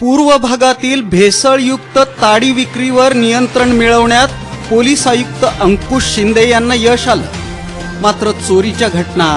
पूर्व भागातील भेसळयुक्त ताडी विक्रीवर नियंत्रण मिळवण्यात पोलीस आयुक्त अंकुश शिंदे यांना यश आलं. मात्र चोरीच्या घटना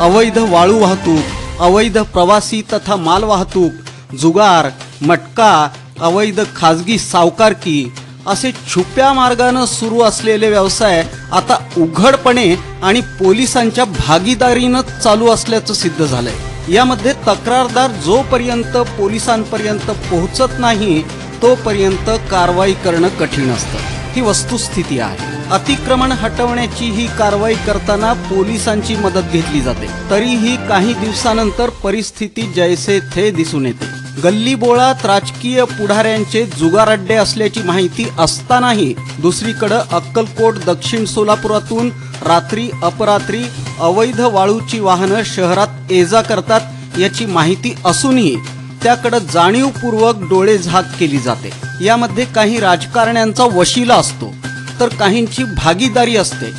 अवैध वाळू वाहतूक अवैध प्रवासी तथा माल वाहतूक जुगार मटका अवैध खाजगी सावकारकी असे छुप्या मार्गानं सुरू असलेले व्यवसाय आता उघडपणे आणि पोलिसांच्या भागीदारीनं चालू असल्याचं सिद्ध झालंय. यामध्ये तक्रारदार जोपर्यंत पोलिसांपर्यंत पोहोचत नाही तोपर्यंत कारवाई करणं कठीण असतं. ही वस्तुस्थिती आहे. अतिक्रमण हटवण्याची ही कारवाई करताना पोलिसांची मदत घेतली जाते. तरीही काही दिवसानंतर परिस्थिती जैसे थे दिसून येते. गल्ली बोळात राजकीय पुढाऱ्यांचे जुगारड्डे असल्याची माहिती असतानाही दुसरीकडे अक्कलकोट दक्षिण सोलापुरातून रात्री अपरात्री अवैध वाळूची वाहनं शहरात ये जा करतात याची माहिती असूनही त्याकडे जाणीवपूर्वक डोळे झाक केली जाते. यामध्ये काही राजकारण्यांचा वशिला असतो तर काहींची भागीदारी असते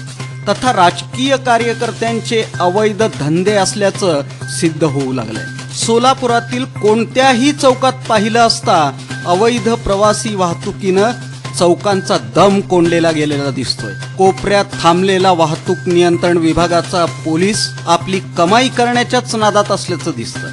तथा राजकीय कार्यकर्त्यांचे अवैध धंदे असल्याचं सिद्ध होऊ लागलंय. सोलापुरातील कोणत्याही चौकात पाहिलं असता अवैध प्रवासी वाहतुकीनं चौकांचा दम कोंडलेला गेलेला दिसतोय. कोपऱ्यात थांबलेला वाहतूक नियंत्रण विभागाचा पोलीस आपली कमाई करण्याच्याच नादात असल्याचं दिसतं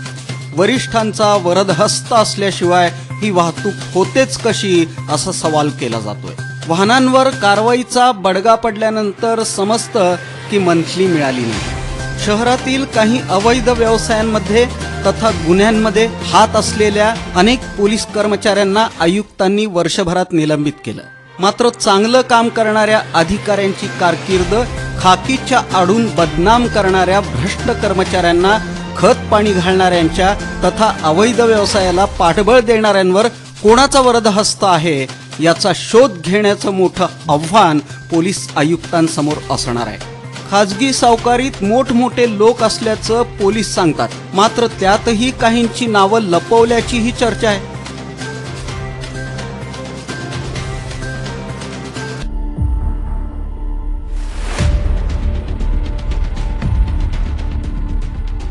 वरिष्ठांचा वरदहस्त असल्याशिवाय ही वाहतूक होतेच कशी असा सवाल केला जातोय. वाहनांवर कारवाईचा बडगा पडल्यानंतर समजतं की मंथली मिळाली नाही. शहरातील काही अवैध व्यवसायांमध्ये तथा गुन्ह्यांमध्ये हात असलेल्या अनेक पोलीस कर्मचाऱ्यांना आयुक्तांनी वर्षभरात निलंबित केलं. मात्र चांगलं काम करणाऱ्या अधिकाऱ्यांची कारकीर्द खाकीच्या आडून बदनाम करणाऱ्या भ्रष्ट कर्मचाऱ्यांना खत पाणी घालणाऱ्यांच्या तथा अवैध व्यवसायाला पाठबळ देणाऱ्यांवर कोणाचा वरदहस्त आहे याचा शोध घेण्याचं मोठं आव्हान पोलीस आयुक्तांसमोर असणार आहे. खाजगी सावकारीत मोठमोठे लोक असल्याचं पोलीस सांगतात. मात्र त्यातही काहींची नावं लपवल्याचीही चर्चा आहे.